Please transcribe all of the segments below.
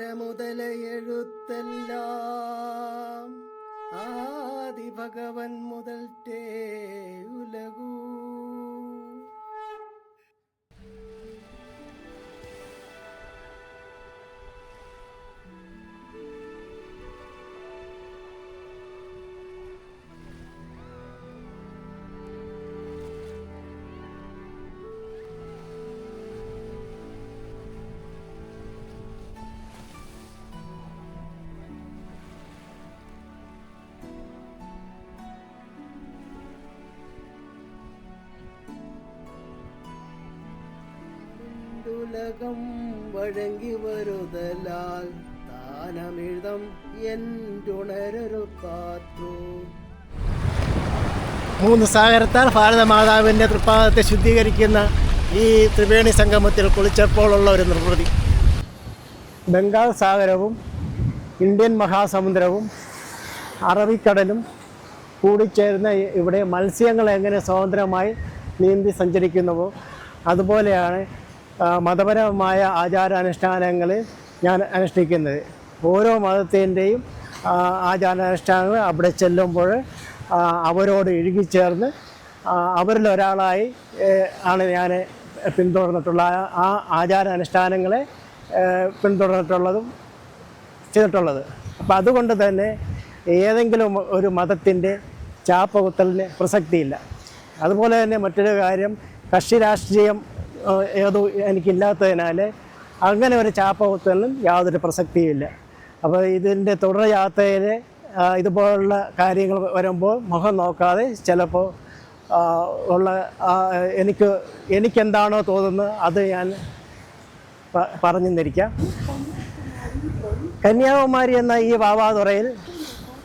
മുതല എഴുത്തെല്ലാം ആദി ഭഗവൻ മുതൽറ്റേ ഉലകൂ. ഉലകം വഴങ്ങി വരുതലാൽ தானமிழ்தம் എന്തുണരൊരു കാത്തു മൂന്ന് സാഗരത്താൽ ഭാരതമാതാവിന്റെ തൃപ്പാദത്തെ ശുദ്ധീകരിക്കുന്ന ഈ ത്രിവേണി സംഗമത്തിൽ കുളിച്ചപ്പോഴുള്ള ഒരു നിർവൃതി. ബംഗാൾ സാഗരവും ഇന്ത്യൻ മഹാസമുദ്രവും അറബിക്കടലും കൂടിച്ചേർന്ന ഇവിടെ മത്സ്യങ്ങൾ എങ്ങനെ സ്വതന്ത്രമായി നീന്തി സഞ്ചരിക്കുന്നുവോ അതുപോലെയാണ് മതപരമായ ആചാരാനുഷ്ഠാനങ്ങൾ ഞാൻ അനുഷ്ഠിക്കുന്നത്. ഓരോ മതത്തിന്റെയും ആചാരാനുഷ്ഠാനങ്ങൾ അവിടെ ചെല്ലുമ്പോൾ അവരോട് ഇഴുകിച്ചേർന്ന് അവരിൽ ഒരാളായി ആണ് ഞാൻ പിന്തുടർന്നിട്ടുള്ള ആ- ആചാരാനുഷ്ഠാനങ്ങളെ പിന്തുടർന്നിട്ടുള്ളതും ചെയ്തിട്ടുള്ളത്. അപ്പം അതുകൊണ്ട് തന്നെ ഏതെങ്കിലും ഒരു മതത്തിന്റെ ചാപ്പ കുത്തലിന് പ്രസക്തിയില്ല. അതുപോലെ തന്നെ മറ്റൊരു കാര്യം കക്ഷി രാഷ്ട്രീയം ഏതോ എനിക്കില്ലാത്തതിനാൽ അങ്ങനെ ഒരു ചാപ്പ കുത്തലിനും യാതൊരു പ്രസക്തിയില്ല അപ്പോൾ ഇതിന്റെ തുടർ യാത്രയിൽ ഇതുപോലുള്ള കാര്യങ്ങൾ വരുമ്പോൾ മുഖം നോക്കാതെ ചിലപ്പോൾ ഉള്ള എനിക്ക് എനിക്കെന്താണോ തോന്നുന്നത് അത് ഞാൻ പറഞ്ഞു തന്നിരിക്കാം കന്യാകുമാരി എന്ന ഈ വാവാതുറയിൽ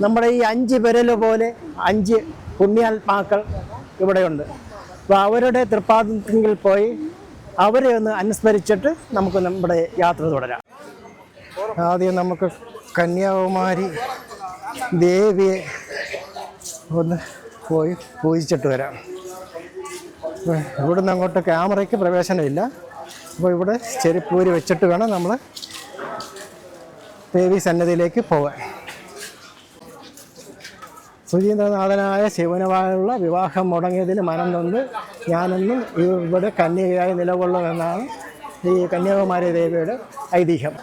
നമ്മുടെ ഈ അഞ്ച് വിരൽ പോലെ അഞ്ച് പുണ്യാത്മാക്കൾ ഇവിടെയുണ്ട്. അപ്പോൾ അവരുടെ തൃപ്പാദത്തിൽ പോയി അവരെ ഒന്ന് അനുസ്മരിച്ചിട്ട് നമുക്ക് നമ്മുടെ യാത്ര തുടരാം. ആദ്യം നമുക്ക് കന്യാകുമാരി ദേവിയെ ഒന്ന് പോയി പൂജിച്ചിട്ട് വരാം. ഇവിടുന്ന് അങ്ങോട്ട് ക്യാമറയ്ക്ക് പ്രവേശനമില്ല. അപ്പോൾ ഇവിടെ ചെരുപ്പൂരി വെച്ചിട്ട് വേണം നമ്മൾ ദേവി സന്നദ്ധിയിലേക്ക് പോകാൻ സുചീന്ദ്രനാഥനായ ശിവനുമായുള്ള വിവാഹം മുടങ്ങിയതിൽ മനം നൊന്ന് ഞാനെന്നും ഇവിടെ കന്യകയായി നിലകൊള്ളുമെന്നാണ് ഈ കന്യാകുമാരി ദേവിയുടെ ഐതിഹ്യം.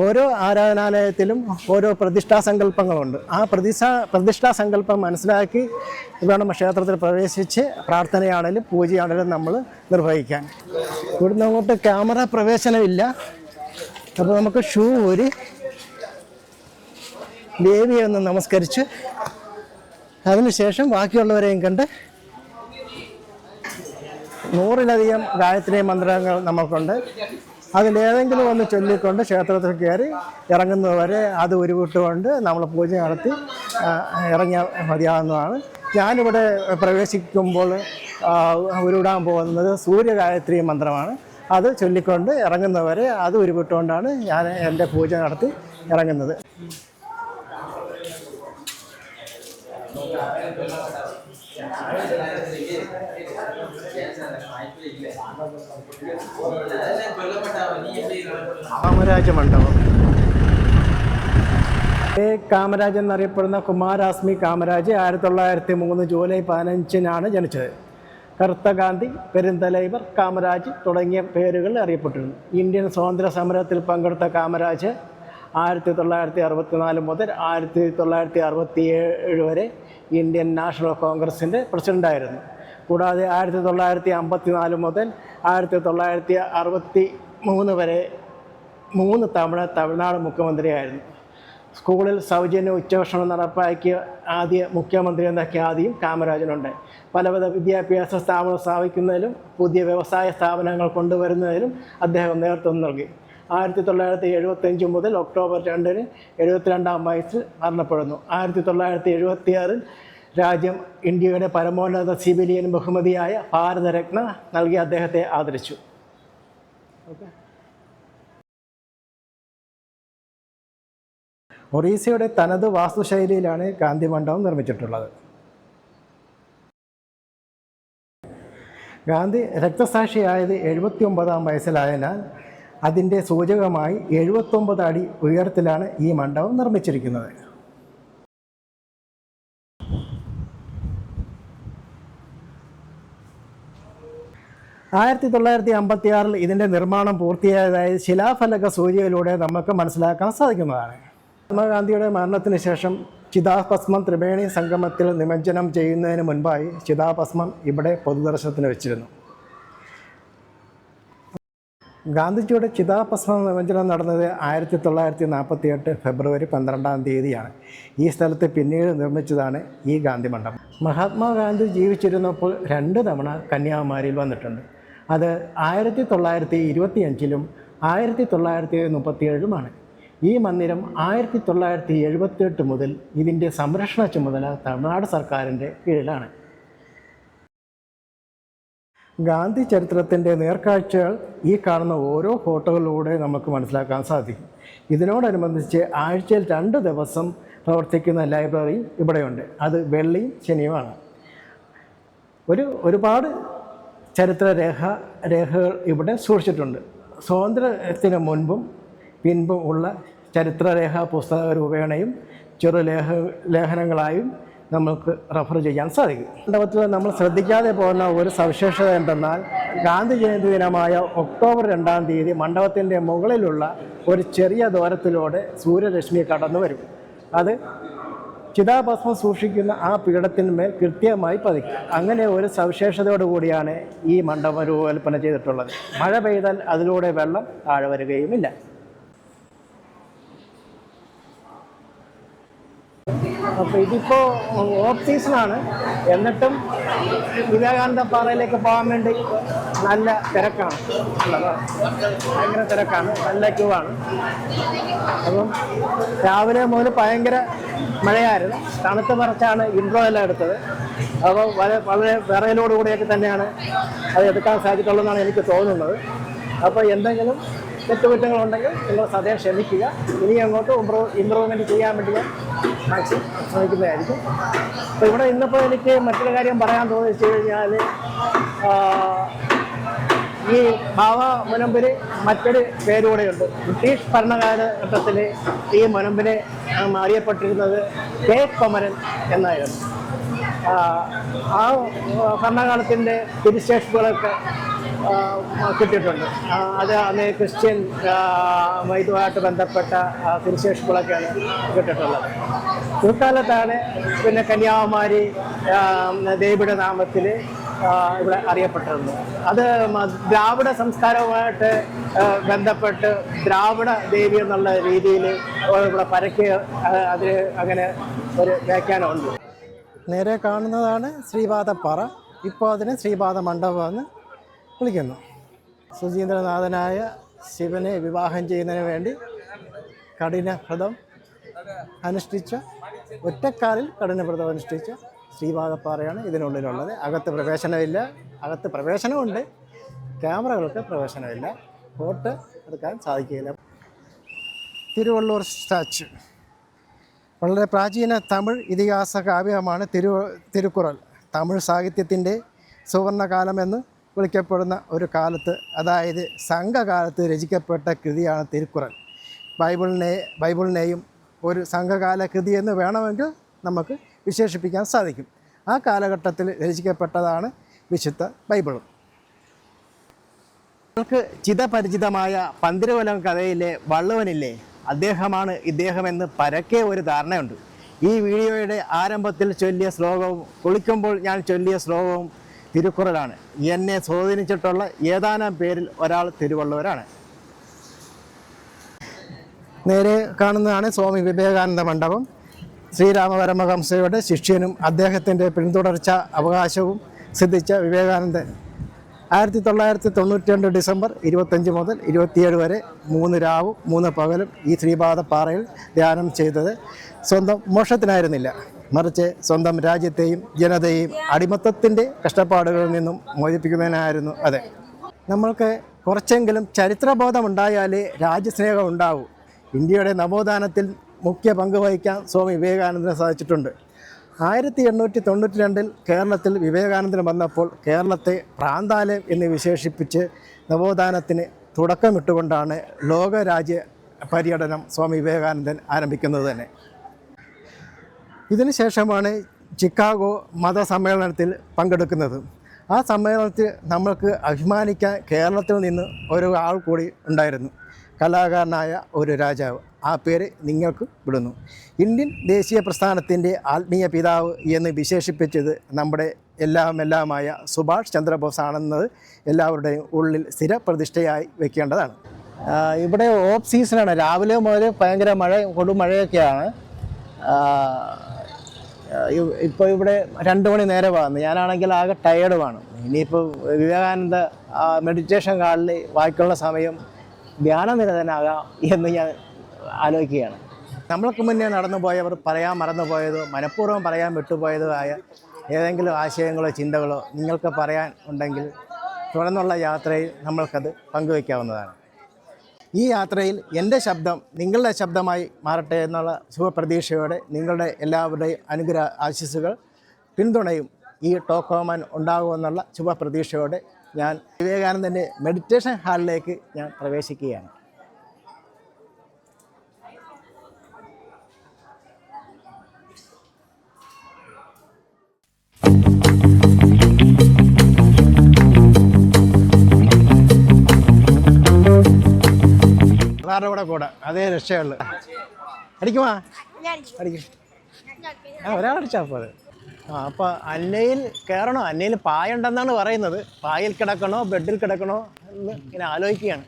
ഓരോ ആരാധനാലയത്തിലും ഓരോ പ്രതിഷ്ഠാ സങ്കല്പങ്ങളുണ്ട്. ആ പ്രതിഷ്ഠാ പ്രതിഷ്ഠാ സങ്കല്പം മനസ്സിലാക്കി വേണം ക്ഷേത്രത്തിൽ പ്രവേശിച്ച് പ്രാർത്ഥനയാണെങ്കിലും പൂജയാണെങ്കിലും നമ്മൾ നിർവഹിക്കാൻ. ഇവിടുന്ന് അങ്ങോട്ട് ക്യാമറ പ്രവേശനമില്ല. അപ്പോൾ നമുക്ക് ഷൂ ഊരി ദേവിയെ ഒന്ന് നമസ്കരിച്ച് അതിനുശേഷം ബാക്കിയുള്ളവരെയും കണ്ട് നൂറിലധികം ഗായത്രി മന്ത്രങ്ങൾ നമുക്കുണ്ട്. അതിലേതെങ്കിലും ഒന്ന് ചൊല്ലിക്കൊണ്ട് ക്ഷേത്രത്തിൽ കയറി ഇറങ്ങുന്നവരെ അത് ഉരുവിട്ടുകൊണ്ട് നമ്മൾ പൂജ നടത്തി ഇറങ്ങിയ മതിയാവുന്നതാണ് ഞാനിവിടെ പ്രവേശിക്കുമ്പോൾ ഉരുവിടാൻ പോകുന്നത് സൂര്യഗായത്രി മന്ത്രമാണ്. അത് ചൊല്ലിക്കൊണ്ട് ഇറങ്ങുന്നവരെ അത് ഉരുവിട്ടുകൊണ്ടാണ് ഞാൻ എന്റെ പൂജ നടത്തി ഇറങ്ങുന്നത്. കാമരാജ മണ്ഡപം എ കാമരാജ് എന്നറിയപ്പെടുന്ന കുമാരാസ്മി കാമരാജ് ആയിരത്തി തൊള്ളായിരത്തി മൂന്ന് ജൂലൈ പതിനഞ്ചിനാണ് ജനിച്ചത്. കറുത്ത ഗാന്ധി പെരുന്തലൈവർ കാമരാജ് തുടങ്ങിയ പേരുകൾ അറിയപ്പെട്ടിരുന്നു. ഇന്ത്യൻ സ്വാതന്ത്ര്യ സമരത്തിൽ പങ്കെടുത്ത കാമരാജ് ആയിരത്തി തൊള്ളായിരത്തി അറുപത്തിനാല് മുതൽ ആയിരത്തി തൊള്ളായിരത്തി അറുപത്തി ഏഴ് വരെ ഇന്ത്യൻ നാഷണൽ കോൺഗ്രസിന്റെ പ്രസിഡന്റായിരുന്നു. കൂടാതെ ആയിരത്തി തൊള്ളായിരത്തി അമ്പത്തി നാല് മുതൽ ആയിരത്തി തൊള്ളായിരത്തി അറുപത്തി മൂന്ന് വരെ മൂന്ന് തവണ തമിഴ്നാട് മുഖ്യമന്ത്രിയായിരുന്നു. സ്കൂളിൽ സൗജന്യ ഉച്ചഭക്ഷണം നടപ്പാക്കിയ ആദ്യ മുഖ്യമന്ത്രി എന്ന ഖ്യാതിയും കാമരാജനുണ്ട്. പലവിധ വിദ്യാഭ്യാസ സ്ഥാപനം സ്ഥാപിക്കുന്നതിലും പുതിയ വ്യവസായ സ്ഥാപനങ്ങൾ കൊണ്ടുവരുന്നതിലും അദ്ദേഹം നേതൃത്വം നൽകി. ആയിരത്തി തൊള്ളായിരത്തി എഴുപത്തഞ്ച് മുതൽ ഒക്ടോബർ രണ്ടിന് എഴുപത്തിരണ്ടാം വയസ്സിൽ മരണപ്പെടുന്നു. ആയിരത്തി തൊള്ളായിരത്തി എഴുപത്തിയാറിൽ രാജ്യം ഇന്ത്യയുടെ പരമോന്നത സിവിലിയൻ ബഹുമതിയായ ഭാരതരത്ന നൽകി അദ്ദേഹത്തെ ആദരിച്ചു. ഓക്കെ. ഒറീസയുടെ തനത് വാസ്തുശൈലിയിലാണ് ഗാന്ധി മണ്ഡപം നിർമ്മിച്ചിട്ടുള്ളത്. ഗാന്ധി രക്തസാക്ഷിയായത് എഴുപത്തി ഒമ്പതാം വയസ്സിലായതിനാൽ അതിന്റെ സൂചകമായി എഴുപത്തൊമ്പത് അടി ഉയരത്തിലാണ് ഈ മണ്ഡപം നിർമ്മിച്ചിരിക്കുന്നത്. ആയിരത്തി തൊള്ളായിരത്തി അമ്പത്തി ആറിൽ ഇതിന്റെ നിർമ്മാണം പൂർത്തിയായതായി ശിലാഫലക സൂചികയിലൂടെ നമുക്ക് മനസ്സിലാക്കാൻ സാധിക്കുന്നതാണ്. മഹാത്മാഗാന്ധിയുടെ മരണത്തിന് ശേഷം ചിതാഭസ്മം ത്രിവേണി സംഗമത്തിൽ നിമജ്ജനം ചെയ്യുന്നതിന് മുൻപായി ചിതാഭസ്മം ഇവിടെ പൊതുദർശനത്തിന് വെച്ചിരുന്നു. ഗാന്ധിജിയുടെ ചിതാഭസ്മ നിമജ്ജനം നടന്നത് ആയിരത്തി തൊള്ളായിരത്തി നാൽപ്പത്തി എട്ട് ഫെബ്രുവരി പന്ത്രണ്ടാം തീയതിയാണ്. ഈ സ്ഥലത്ത് പിന്നീട് നിർമ്മിച്ചതാണ് ഈ ഗാന്ധി മണ്ഡപം മഹാത്മാഗാന്ധി ജീവിച്ചിരുന്നപ്പോൾ രണ്ട് തവണ കന്യാകുമാരിയിൽ വന്നിട്ടുണ്ട്. അത് ആയിരത്തി തൊള്ളായിരത്തി ഇരുപത്തി അഞ്ചിലും ആയിരത്തി തൊള്ളായിരത്തി മുപ്പത്തിയേഴുമാണ് ഈ മന്ദിരം ആയിരത്തി തൊള്ളായിരത്തി എഴുപത്തിയെട്ട് മുതൽ ഇതിന്റെ സംരക്ഷണ ചുമതല തമിഴ്നാട് സർക്കാരിന്റെ കീഴിലാണ്. ഗാന്ധി ചരിത്രത്തിന്റെ നേർക്കാഴ്ചകൾ ഈ കാണുന്ന ഓരോ ഫോട്ടോകളിലൂടെ നമുക്ക് മനസ്സിലാക്കാൻ സാധിക്കും. ഇതിനോടനുബന്ധിച്ച് ആഴ്ചയിൽ രണ്ട് ദിവസം പ്രവർത്തിക്കുന്ന ലൈബ്രറി ഇവിടെയുണ്ട്. അത് വെള്ളിയും ശനിയുമാണ്. ഒരു ഒരുപാട് ചരിത്രരേഖ രേഖകൾ ഇവിടെ സൂക്ഷിച്ചിട്ടുണ്ട്. സ്വാതന്ത്ര്യത്തിന് മുൻപും പിൻപും ഉള്ള ചരിത്രരേഖ പുസ്തക രൂപേണയും ചെറുലേഖ ലേഖനങ്ങളായും നമുക്ക് റഫർ ചെയ്യാൻ സാധിക്കും. മണ്ഡപത്തിൽ നമ്മൾ ശ്രദ്ധിക്കാതെ പോകുന്ന ഒരു സവിശേഷത എന്തെന്നാൽ ഗാന്ധി ജയന്തി ദിനമായ ഒക്ടോബർ രണ്ടാം തീയതി മണ്ഡപത്തിന്റെ മുകളിലുള്ള ഒരു ചെറിയ ദ്വാരത്തിലൂടെ സൂര്യരശ്മി കടന്നു വരും അത് ചിതാഭസ്മം സൂക്ഷിക്കുന്ന ആ പീഠത്തിന്മേൽ കൃത്യമായി പതിക്കും. അങ്ങനെ ഒരു സവിശേഷതയോടുകൂടിയാണ് ഈ മണ്ഡപം രൂപകൽപ്പന ചെയ്തിട്ടുള്ളത്. മഴ പെയ്താൽ അതിലൂടെ വെള്ളം താഴെ വരികയുമില്ല. അപ്പോൾ ഇതിപ്പോൾ ഓഫ് സീസണാണ്. എന്നിട്ടും വിവേകാനന്ദ പാറയിലേക്ക് പോകാൻ വേണ്ടി നല്ല തിരക്കാണ്. ഭയങ്കര തിരക്കാണ്. നല്ല ക്യൂ ആണ് അപ്പം രാവിലെ മുതൽ ഭയങ്കര മഴയായിരുന്നു. തണുത്ത് പറച്ചാണ് ഇൻട്രോ എല്ലാം എടുത്തത്. അപ്പോൾ വളരെ വളരെ വിറയലോടുകൂടിയൊക്കെ തന്നെയാണ് അത് എടുക്കാൻ സാധിച്ചിട്ടുള്ളതെന്നാണ് എനിക്ക് തോന്നുന്നത്. അപ്പോൾ എന്തെങ്കിലും തെറ്റുകുറ്റങ്ങളുണ്ടെങ്കിൽ നിങ്ങൾ സദയം ക്ഷമിക്കുക. ഇനി അങ്ങോട്ട് ഇമ്പ്രൂവ് ഇമ്പ്രൂവ്മെന്റ് ചെയ്യാൻ വേണ്ടി ഞാൻ മാക്സിമം ശ്രമിക്കുന്നതായിരിക്കും. അപ്പോൾ ഇവിടെ ഇന്നിപ്പോൾ എനിക്ക് മറ്റൊരു കാര്യം പറയാൻ തോന്നിച്ചു കഴിഞ്ഞാൽ ഈ ഭാവ മുനമ്പിന് മറ്റൊരു പേരുകൂടെയുണ്ട്. ബ്രിട്ടീഷ് ഭരണകാലഘട്ടത്തിൽ ഈ മുനമ്പിനെ അറിയപ്പെട്ടിരുന്നത് കെ കൊമരൻ എന്നായിരുന്നു. ആ, ഭരണകാലത്തിന്റെ തിരുശേഷിപ്പുകളൊക്കെ ആ, കിട്ടിയിട്ടുണ്ട്. അത് അന്ന് ക്രിസ്ത്യൻ ഇതുമായിട്ട് ബന്ധപ്പെട്ട തിരുശേഷിപ്പുകളൊക്കെയാണ് കിട്ടിയിട്ടുള്ളത്. പിൽക്കാലത്താണ് പിന്നെ കന്യാകുമാരി ദേവിയുടെ നാമത്തിൽ ഇവിടെ അറിയപ്പെട്ടിരുന്നു. അത് ദ്രാവിഡ സംസ്കാരവുമായിട്ട് ബന്ധപ്പെട്ട് ദ്രാവിഡ ദേവി എന്നുള്ള രീതിയിൽ ഇവിടെ പരക്കെ അതിന് അങ്ങനെ ഒരു വ്യാഖ്യാനമുണ്ട്. നേരെ കാണുന്നതാണ് ശ്രീപാദപ്പാറ. ഇപ്പോൾ അതിന് ശ്രീപാദ മണ്ഡപം എന്ന് വിളിക്കുന്നു. സുചീന്ദ്രനാഥനായ ശിവനെ വിവാഹം ചെയ്യുന്നതിന് വേണ്ടി കഠിനവ്രതം അനുഷ്ഠിച്ച ഒറ്റക്കാലിൽ കഠിനവ്രതം അനുഷ്ഠിച്ച ശ്രീപാദപ്പാറയാണ് ഇതിനുള്ളിലുള്ളത്. അകത്ത് പ്രവേശനമില്ല. അകത്ത് പ്രവേശനമുണ്ട്. ക്യാമറകൾക്ക് പ്രവേശനമില്ല. ഫോട്ടോ എടുക്കാൻ സാധിക്കില്ല തിരുവള്ളൂർ സ്റ്റാച്ചു. വളരെ പ്രാചീന തമിഴ് ഇതിഹാസ കാവ്യമാണ് തിരു തിരുക്കുറൾ തമിഴ് സാഹിത്യത്തിന്റെ സുവർണകാലമെന്ന് വിളിക്കപ്പെടുന്ന ഒരു കാലത്ത് അതായത് സംഘകാലത്ത് രചിക്കപ്പെട്ട കൃതിയാണ് തിരുക്കുറൽ. ബൈബിളിനെ ബൈബിളിനെയും ഒരു സംഘകാല കൃതി എന്ന് വേണമെങ്കിൽ നമുക്ക് വിശേഷിപ്പിക്കാൻ സാധിക്കും. ആ കാലഘട്ടത്തിൽ രചിക്കപ്പെട്ടതാണ് വിശുദ്ധ ബൈബിളും. നിങ്ങൾക്ക് ചിതപരിചിതമായ പന്തിരുവലം കഥയിലെ വള്ളുവനില്ലേ? അദ്ദേഹമാണ് ഇദ്ദേഹമെന്ന് പരക്കെ ഒരു ധാരണയുണ്ട്. ഈ വീഡിയോയുടെ ആരംഭത്തിൽ ചൊല്ലിയ ശ്ലോകവും കുളിക്കുമ്പോൾ ഞാൻ ചൊല്ലിയ ശ്ലോകവും തിരുക്കുറലാണ്. എന്നെ സ്വാധീനിച്ചിട്ടുള്ള ഏതാനും പേരിൽ ഒരാൾ തിരുവള്ളുവരാണ്. നേരെ കാണുന്നതാണ് സ്വാമി വിവേകാനന്ദ മണ്ഡപം. ശ്രീരാമപരമഹംസയുടെ ശിഷ്യനും അദ്ദേഹത്തിന്റെ പിന്തുടർച്ച അവകാശവും സിദ്ധിച്ച വിവേകാനന്ദൻ. ആയിരത്തി തൊള്ളായിരത്തി തൊണ്ണൂറ്റി രണ്ട് ഡിസംബർ ഇരുപത്തഞ്ച് മുതൽ ഇരുപത്തിയേഴ് വരെ മൂന്ന് രാവും മൂന്ന് പകലും ഈ ശ്രീപാദപ്പാറയിൽ ധ്യാനം ചെയ്തത് സ്വന്തം മോക്ഷത്തിനായിരുന്നില്ല. മറിച്ച് സ്വന്തം രാജ്യത്തെയും ജനതയെയും അടിമത്തത്തിന്റെ കഷ്ടപ്പാടുകളിൽ നിന്നും മോചിപ്പിക്കുന്നതിനായിരുന്നു അതെ. നമ്മൾക്ക് കുറച്ചെങ്കിലും ചരിത്രബോധം ഉണ്ടായാലേ രാജ്യസ്നേഹം ഉണ്ടാവൂ. ഇന്ത്യയുടെ നവോത്ഥാനത്തിൽ മുഖ്യ പങ്ക് വഹിക്കാൻ സ്വാമി വിവേകാനന്ദന് സാധിച്ചിട്ടുണ്ട്. ആയിരത്തി എണ്ണൂറ്റി തൊണ്ണൂറ്റി രണ്ടിൽ കേരളത്തിൽ വിവേകാനന്ദൻ വന്നപ്പോൾ കേരളത്തെ പ്രാന്താലയം എന്ന് വിശേഷിപ്പിച്ച് നവോത്ഥാനത്തിന് തുടക്കമിട്ടുകൊണ്ടാണ് ലോകരാജ്യ പര്യടനം സ്വാമി വിവേകാനന്ദൻ ആരംഭിക്കുന്നത് തന്നെ. ഇതിനുശേഷമാണ് ചിക്കാഗോ മതസമ്മേളനത്തിൽ പങ്കെടുക്കുന്നത്. ആ സമ്മേളനത്തിൽ നമ്മൾക്ക് അഭിമാനിക്കാൻ കേരളത്തിൽ നിന്ന് ഒരു ആൾ കൂടി ഉണ്ടായിരുന്നു. കലാകാരനായ ഒരു രാജാവ്. ആ പേര് നിങ്ങൾക്ക് വിടുന്നു. ഇന്ത്യൻ ദേശീയ പ്രസ്ഥാനത്തിന്റെ ആത്മീയ പിതാവ് എന്ന് വിശേഷിപ്പിച്ചത് നമ്മുടെ എല്ലാം എല്ലാമായ സുഭാഷ് ചന്ദ്രബോസ് ആണെന്നത് എല്ലാവരുടെയും ഉള്ളിൽ സ്ഥിരപ്രതിഷ്ഠയായി വെക്കേണ്ടതാണ്. ആ, ഇവിടെ ഓഫ് സീസണാണ് രാവിലെ മുതൽ ഭയങ്കര മഴ കൊടുമഴയൊക്കെയാണ്. ഇപ്പോൾ ഇവിടെ രണ്ട് മണി നേരെ വന്നു. ഞാനാണെങ്കിൽ ആകെ ടയേർഡുമാണ് ഇനിയിപ്പോൾ വിവേകാനന്ദ മെഡിറ്റേഷൻ കാളിൽ വായിക്കുള്ള സമയം ധ്യാനനിരതനാകാം എന്ന് ഞാൻ ആലോചിക്കുകയാണ്. നമ്മൾക്ക് മുന്നേ നടന്നു പോയവർ പറയാൻ മറന്നുപോയതോ മനഃപൂർവം പറയാൻ വിട്ടുപോയതോ ആയ ഏതെങ്കിലും ആശയങ്ങളോ ചിന്തകളോ നിങ്ങൾക്ക് പറയാൻ ഉണ്ടെങ്കിൽ തുടർന്നുള്ള യാത്രയിൽ നമ്മൾക്കത് പങ്കുവയ്ക്കാവുന്നതാണ്. ഈ യാത്രയിൽ എന്റെ ശബ്ദം നിങ്ങളുടെ ശബ്ദമായി മാറട്ടെ എന്നുള്ള ശുഭപ്രതീക്ഷയോടെ നിങ്ങളുടെ എല്ലാവരുടെയും അനുഗ്രഹ ആശിസുകൾ പിന്തുണയും ഈ ടോക്ക് ഹോമാൻ ഉണ്ടാകുമെന്നുള്ള ശുഭപ്രതീക്ഷയോടെ ഞാൻ വിവേകാനന്ദന്റെ മെഡിറ്റേഷൻ ഹാളിലേക്ക് ഞാൻ പ്രവേശിക്കുകയാണ്. അതാരുടെ കൂടെ കൂടെ. അതേ രക്ഷയുള്ളു. അടിക്കുമാ? അടിക്കും. ആ ഒരാളടിച്ചാൽ പോലെ ആ അപ്പോൾ അന്നയിൽ കയറണോ അന്നയിൽ പായ ഉണ്ടെന്നാണ് പറയുന്നത്. പായയിൽ കിടക്കണോ? ബെഡിൽ കിടക്കണോ? എന്ന് ഇങ്ങനെ ആലോചിക്കുകയാണ്.